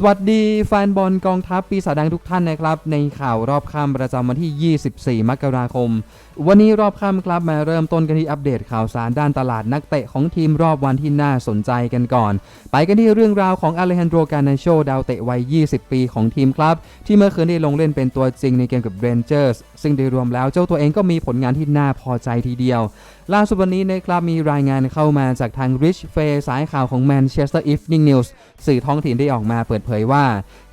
สวัสดีแฟนบอลกองทัพปีศาจแดงทุกท่านนะครับ ในข่าวรอบค่ำประจำวันที่ 24 มกราคม วันนี้รอบค่ำครับมาเริ่มต้นกันที่อัปเดตข่าวสารด้านตลาดนักเตะของทีมรอบวันที่น่าสนใจกันก่อน ไปกันที่เรื่องราวของอเลฮันโดรกานาโชดาวเตะวัย 20 ปีของทีมครับ ที่เมื่อคืนได้ลงเล่นเป็นตัวจริงในเกมกับเรนเจอร์สซึ่งโดยรวมแล้วเจ้าตัวเองก็มีผลงานที่น่าพอใจทีเดียวล่าสุดวันนี้นะครับมีรายงานเข้ามาจากทาง Rich f a y สายข่าวของ Manchester Evening News สื่อท้องถิ่นได้ออกมาเปิดเผยว่า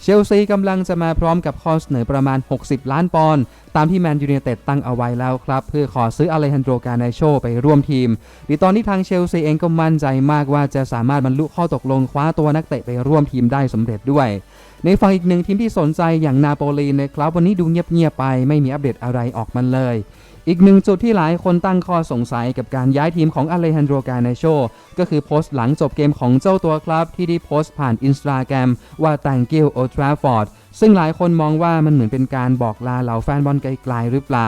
เชลซีกำลังจะมาพร้อมกับข้อเสนอประมาณ 60 ล้านปอนด์ตามที่แมนยู i นเต็ดตั้งเอาไว้แล้วครับ เพื่อขอซื้ออเลฮันโดกานาโชไปร่วมทีมดีตอนนี้ทางเชลซีเองก็มั่นใจมากว่าจะสามารถบรรลุข้อตกลงคว้าตัวนักเตะไปร่วมทีมได้สำเร็จด้วยในฝั่งอีกหนึ่งทีมที่สนใจอย่างนาโปลีนะครับวันนี้ดูเงียบๆไปไม่มีอัปเดตอะไรออกมาเลย อีกหนึ่งจุดที่หลายคนตั้งข้อสงสัยกับการย้ายทีมของอเลฮันโดกาเนโชก็คือโพสต์หลังจบเกมของเจ้าตัวครับที่ได้โพสต์ผ่านอินสตาแกรมว่า thank you Old Trafford ซึ่งหลายคนมองว่ามันเหมือนเป็นการบอกลาเหล่าแฟนบอลไกลๆหรือเปล่า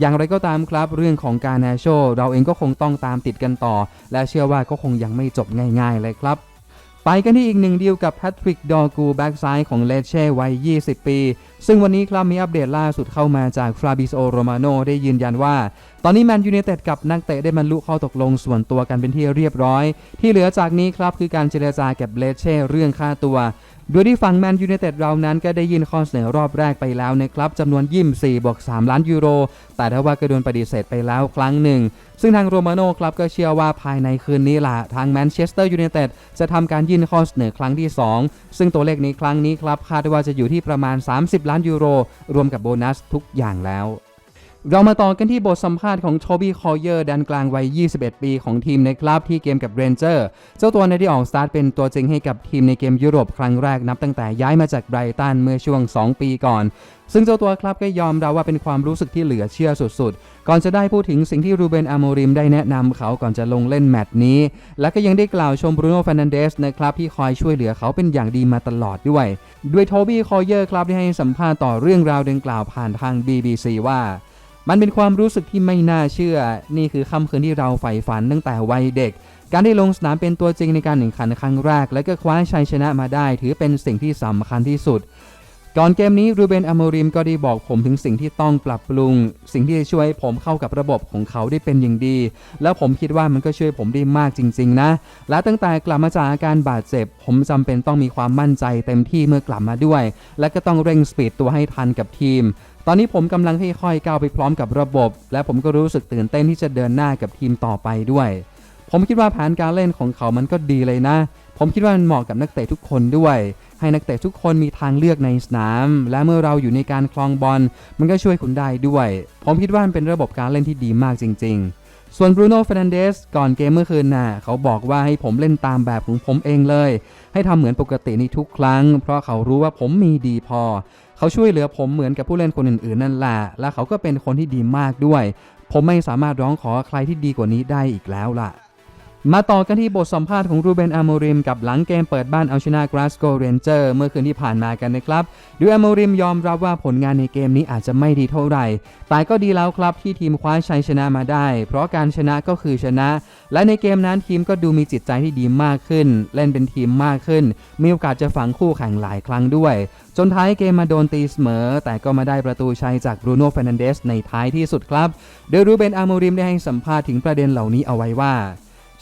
อย่างไรก็ตามครับเรื่องของการนโชเราเองก็คงต้องตามติดกันต่อ และเชื่อว่าก็คงยังไม่จบง่าย ๆ เลยครับ ไปกันที่อีกหนึ่งดีลกับแพทริกดอกูแบ็กซ้ายของเลเช่วัย 20 ปี ซึ่งวันนี้ครับมีอัปเดตล่าสุดเข้ามาจากฟราบิโอโรมาโนได้ยืนยันว่า ตอนนี้แมนยูเนเต็ดกับนักเตะได้บรรลุข้อตกลงส่วนตัวกันเป็นที่เรียบร้อย ที่เหลือจากนี้ครับคือการเจรจากับเลเช่เรื่องค่าตัว โดยที่ฝั่งแมนยู i นเต็ดเรานั้นก็ได้ยื่นข้อเสนอรอบแรกไปแล้วนะครับจำนวนยิม4บวก3ล้านยูโร แต่ถ้าว่าก็โดนปฏิเสธไปแล้วครั้งหนึ่ง ซึ่งทางโรมาโน่ครับก็เชื่อว่าภายในคืนนี้ล่ะ ทางแมนเชสเตอร์ยูไนเต็ดจะทำการยื่นข้อเสนอครั้งที่ 2 ซึ่งตัวเลขนี้ครั้งนี้ครับคาดว่าจะอยู่ที่ประมาณ 30 ล้านยูโร รวมกับโบนัสทุกอย่างแล้ว เรามาต่อกันที่บทสัมภาษณ์ของโทบี้คอเยอร์ดันกลางวัย 21 ปีของทีมในคลับที่เกมกับเรนเจอร์เจ้าตัวในที่ออกสตาร์ทเป็นตัวจริงให้กับทีมในเกมยุโรปครั้งแรกนับตั้งแต่ย้ายมาจากไบรตันเมื่อช่วง 2 ปีก่อน ซึ่งเจ้าตัวครับก็ยอมรับว่าเป็นความรู้สึกที่เหลือเชื่อสุดๆ ก่อนจะได้พูดถึงสิ่งที่รูเบนอาโมริมได้แนะนำเขาก่อนจะลงเล่นแมตช์นี้ และก็ยังได้กล่าวชมบรูโน่ฟ r นันเดสนะครับที่คอยช่วยเหลือเขาเป็นอย่างดีมาตลอดด้วย ด้วยโทบี้คอเยอร์ครับได้ให้สัมภาษณ์ต่อเรื่องราวดังกล่าวผ่านทาง BBC ว่า มันเป็นความรู้สึกที่ไม่น่าเชื่อ นี่คือค่ำคืนที่เราใฝ่ฝันตั้งแต่วัยเด็ก การได้ลงสนามเป็นตัวจริงในการแข่งขันครั้งแรก และก็คว้าชัยชนะมาได้ ถือเป็นสิ่งที่สำคัญที่สุด ก่อนเกมนี้รูเบนอโมริมก็ได้บอกผมถึงสิ่งที่ต้องปรับปรุง สิ่งที่จะช่วยผมเข้ากับระบบของเขาได้เป็นอย่างดี แล้วผมคิดว่ามันก็ช่วยผมได้มากจริง ๆ นะ และตั้งแต่กลับมาจากอาการบาดเจ็บ ผมจำเป็นต้องมีความมั่นใจเต็มที่เมื่อกลับมาด้วย และก็ต้องเร่งสปีดตัวให้ทันกับทีมตอนนี้ผมกำลังค่อยๆก้าวไปพร้อมกับระบบ และผมก็รู้สึกตื่นเต้นที่จะเดินหน้ากับทีมต่อไปด้วย ผมคิดว่าแผนการเล่นของเขามันก็ดีเลยนะ ผมคิดว่ามันเหมาะกับนักเตะทุกคนด้วย ให้นักเตะทุกคนมีทางเลือกในสนาม และเมื่อเราอยู่ในการคลองบอลมันก็ช่วยคุณได้ด้วย ผมคิดว่ามันเป็นระบบการเล่นที่ดีมากจริง ๆส่วนบรูโน่ฟ r นันเดสก่อนเกมเมื่อคืนน่ะเขาบอกว่าให้ผมเล่นตามแบบของผมเองเลย ให้ทำเหมือนปกติในทุกครั้ง เพราะเขารู้ว่าผมมีดีพอ เขาช่วยเหลือผมเหมือนกับผู้เล่นคนอื่นๆ นั่นแหละ และเขาก็เป็นคนที่ดีมากด้วย ผมไม่สามารถร้องขอใครที่ดีกว่านี้ได้อีกแล้วล่ะ มาต่อกันที่บทสัมภาษณ์ของรูเบนอาโมริมกับหลังเกมเปิดบ้านเอาชนะกราสโกเรนเจอร์เมื่อคืนที่ผ่านมากันนะครับดูอาโมริมยอมรับว่าผลงานในเกมนี้อาจจะไม่ดีเท่าไหร่ แต่ก็ดีแล้วครับที่ทีมคว้าชัยชนะมาได้ เพราะการชนะก็คือชนะ และในเกมนั้นทีมก็ดูมีจิตใจที่ดีมากขึ้น เล่นเป็นทีมมากขึ้น มีโอกาสจะฝังคู่แข่งหลายครั้งด้วย จนท้ายเกมมาโดนตีเสมอ แต่ก็มาได้ประตูชัยจากบรูโน่เฟรนันเดสในท้ายที่สุดครับ โดยรูเบนอาโมริมได้ให้สัมภาษณ์ถึงประเด็นเหล่านี้เอาไว้ว่า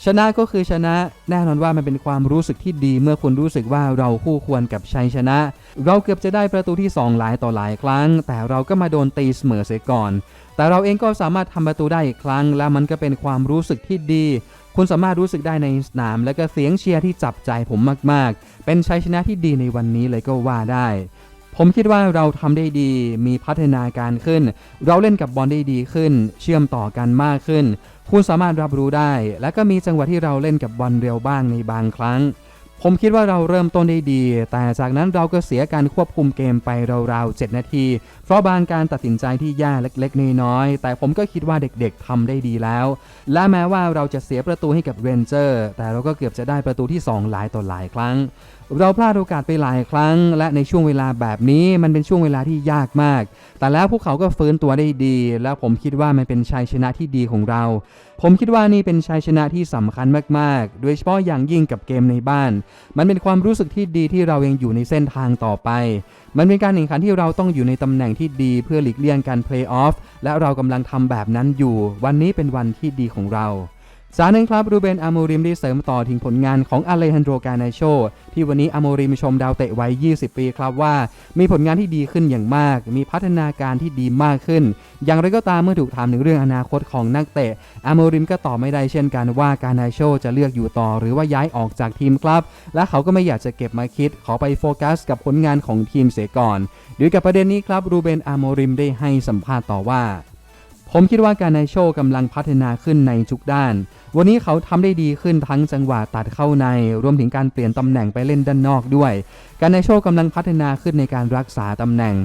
ชนะก็คือชนะแน่นอนว่ามันเป็นความรู้สึกที่ดี เมื่อคุณรู้สึกว่าเราคู่ควรกับชัยชนะ เราเกือบจะได้ประตูที่ 2 หลายต่อหลายครั้ง แต่เราก็มาโดนตีเสมอเสียก่อน แต่เราเองก็สามารถทำประตูได้อีกครั้ง และมันก็เป็นความรู้สึกที่ดี คุณสามารถรู้สึกได้ในสนาม และก็เสียงเชียร์ที่จับใจผมมาก ๆ เป็นชัยชนะที่ดีในวันนี้เลยก็ว่าได้ ผมคิดว่าเราทำได้ดี มีพัฒนาการขึ้น เราเล่นกับบอลได้ดีขึ้น เชื่อมต่อกันมากขึ้น คุณสามารถรับรู้ได้ และก็มีจังหวะที่เราเล่นกับบอลเร็วบ้างในบางครั้ง ผมคิดว่าเราเริ่มต้นได้ดี แต่จากนั้นเราก็เสียการควบคุมเกมไปราวๆ7นาที เพราะบางการตัดสินใจที่ยากเล็กๆน้อยๆแต่ผมก็คิดว่าเด็กๆทำได้ดีแล้ว และแม้ว่าเราจะเสียประตูให้กับเรนเจอร์แต่เราก็เกือบจะได้ประตูที่ 2 หลายต่อหลายครั้ง เราพลาดโอกาสไปหลายครั้ง และในช่วงเวลาแบบนี้มันเป็นช่วงเวลาที่ยากมาก แต่แล้วพวกเขาก็ฟื้นตัวได้ดี และผมคิดว่ามันเป็นชัยชนะที่ดีของเรา ผมคิดว่านี่เป็นชัยชนะที่สำคัญมากๆ โดยเฉพาะอย่างยิ่งกับเกมในบ้าน มันเป็นความรู้สึกที่ดีที่เรายังอยู่ในเส้นทางต่อไป มันเป็นการแข่งขันที่เราต้องอยู่ในตำแหน่งที่ดีเพื่อหลีกเลี่ยงการเพลย์ออฟและเรากำลังทำแบบนั้นอยู่ วันนี้เป็นวันที่ดีของเรา สารหนึ่งครับรูเบนอาโมริมได้เสริมต่อถึงผลงานของอเลฮันโดกานโช ที่วันนี้อาโมริมชมดาวเตะวัย 20 ปีครับว่า มีผลงานที่ดีขึ้นอย่างมาก มีพัฒนาการที่ดีมากขึ้น อย่างไรก็ตามเมื่อถูกถามถึงเรื่องอนาคตของนักเตะอาโมริมก็ตอบไม่ได้เช่นกันว่ากานโชจะเลือกอยู่ต่อ หรือว่าย้ายออกจากทีมครับ และเขาก็ไม่อยากจะเก็บมาคิด ขอไปโฟกัส กับผลงานของทีมเสียก่อนโดยกับประเด็นนี้ครับรูเบนอาโมริมได้ให้สัมภาษณ์ต่อว่า ผมคิดว่าการในโชกำลังพัฒนาขึ้นในทุกด้าน วันนี้เขาทำได้ดีขึ้นทั้งจังหวะตัดเข้าใน รวมถึงการเปลี่ยนตำแหน่งไปเล่นด้านนอกด้วย การในโชกำลังพัฒนาขึ้นในการรักษาตำแหน่ง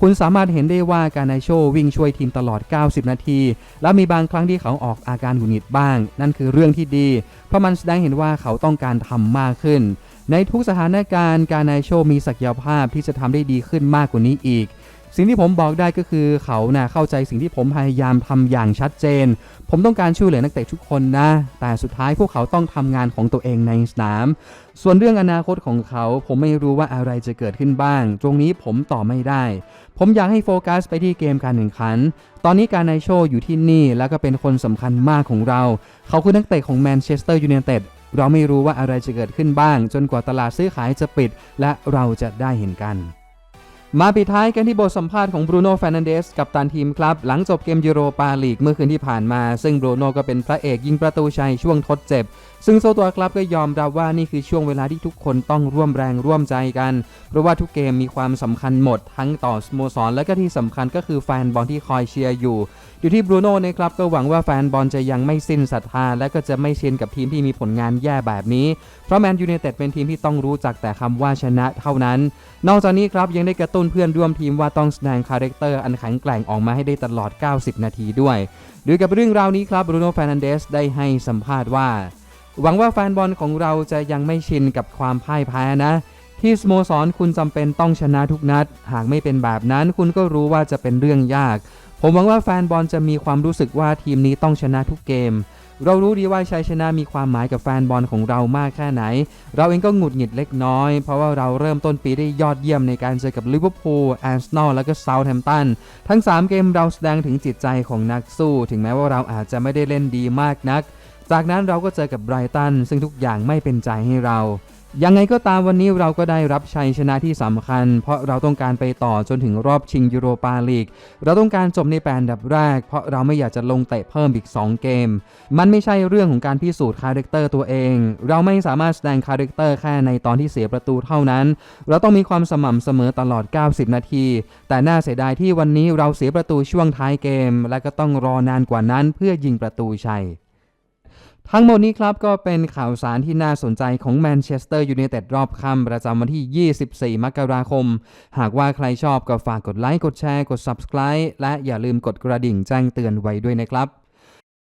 คุณสามารถเห็นได้ว่าการในโชว์วิ่งช่วยทีมตลอด 90 นาที และมีบางครั้งที่เขาออกอาการหงุดหงิดบ้าง นั่นคือเรื่องที่ดี เพราะมันแสดงเห็นว่าเขาต้องการทำมากขึ้น ในทุกสถานการณ์การในโชมีศักยภาพที่จะทำได้ดีขึ้นมากกว่านี้อีก สิ่งที่ผมบอกได้ก็คือเขานะ่ะเข้าใจสิ่งที่ผมพยายามทำอย่างชัดเจน ผมต้องการช่วยเหลือนักเตะทุกคนนะ แต่สุดท้ายพวกเขาต้องทำงานของตัวเองในสนาม ส่วนเรื่องอนาคตของเขา ผมไม่รู้ว่าอะไรจะเกิดขึ้นบ้าง ตรงนี้ผมตอบไม่ได้ ผมอยากให้โฟกัสไปที่เกมการแข่งขัน ตอนนี้การในโชว์อยู่ที่นี่ แล้วก็เป็นคนสำคัญมากของเรา เขาคือนักเตะของแมนเชสเตอร์ยูไนเต็ดเราไม่รู้ว่าอะไรจะเกิดขึ้นบ้าง จนกว่าตลาดซื้อขายจะปิด และเราจะได้เห็นกัน มาปิดท้ายกันที่บทสัมภาษณ์ของบรูโน่ฟ r น a นเดสกับตันทีมครับ หลังจบเกมยูโรปาลีกเมื่อคืนที่ผ่านมา ซึ่งบรูโน่ก็เป็นพระเอกยิงประตูชัยช่วงทดเจ็บ ซึ่งโซตัวครับก็ยอมรับว่านี่คือช่วงเวลาที่ทุกคนต้องร่วมแรงร่วมใจกัน เพราะว่าทุกเกมมีความสำคัญหมด ทั้งต่อสโมสรและก็ที่สำคัญก็คือแฟนบอลที่คอยเชียร์อยู่ อยู่ที่บรูโน่นะครับก็หวังว่าแฟนบอลจะยังไม่สิ้นศรัทธาและก็จะไม่เชียนกับทีมที่มีผลงานแย่แบบนี้ เพราะแมนยูไนเต็ดเป็นทีมที่ต้องรู้จักแต่คำว่าชนะเท่านั้น นอกจากนี้ครับยังได้กระตุนเพื่อนร่วมทีมว่าต้องแสดงคาแรคเตอร์อันแข็งแกร่งออกมาให้ได้ตลอด 90 นาทีด้วยโดยกับเรื่องราวนี้ครับบรูโน่ฟ r น a นเดสได้ให้สัมภาษณ์ว่า หวังว่าแฟนบอลของเราจะยังไม่ชินกับความพ่ายแพ้นะ ที่สโมสรคุณจำเป็นต้องชนะทุกนัด หากไม่เป็นแบบนั้นคุณก็รู้ว่าจะเป็นเรื่องยาก ผมหวังว่าแฟนบอลจะมีความรู้สึกว่าทีมนี้ต้องชนะทุกเกม เรารู้ดีว่าชัยชนะมีความหมายกับแฟนบอลของเรามากแค่ไหน เราเองก็หงุดหงิดเล็กน้อย เพราะว่าเราเริ่มต้นปีได้ยอดเยี่ยมในการเจอกับลิเวอร์พูลแอนสนอลและก็เซาท์แฮมป์ตัน ทั้ง 3 เกมเราแสดงถึงจิตใจของนักสู้ ถึงแม้ว่าเราอาจจะไม่ได้เล่นดีมากนัก จากนั้นเราก็เจอกับไบรตันซึ่งทุกอย่างไม่เป็นใจให้เรา ยังไงก็ตามวันนี้เราก็ได้รับชัยชนะที่สำคัญ เพราะเราต้องการไปต่อจนถึงรอบชิงยูโรปาลีก เราต้องการจบในแปนดับแรก เพราะเราไม่อยากจะลงเตะเพิ่มอีก 2 เกม มันไม่ใช่เรื่องของการพิสูจน์คาแรคเตอร์ตัวเอง เราไม่สามารถแสดงคาแรคเตอร์แค่ในตอนที่เสียประตูเท่านั้น เราต้องมีความสม่ำเสมอตลอด 90 นาที แต่น่าเสียดายที่วันนี้เราเสียประตูช่วงท้ายเกม และก็ต้องรอนานกว่านั้นเพื่อยิงประตูชัย ทั้งหมดนี้ครับก็เป็นข่าวสารที่น่าสนใจของแมนเชสเตอร์ยูไนเต็ดรอบค่ำประจำวันที่ 24 มกราคม หากว่าใครชอบก็ฝากกดไลค์ กดแชร์ กด Subscribe และอย่าลืมกดกระดิ่งแจ้งเตือนไว้ด้วยนะครับ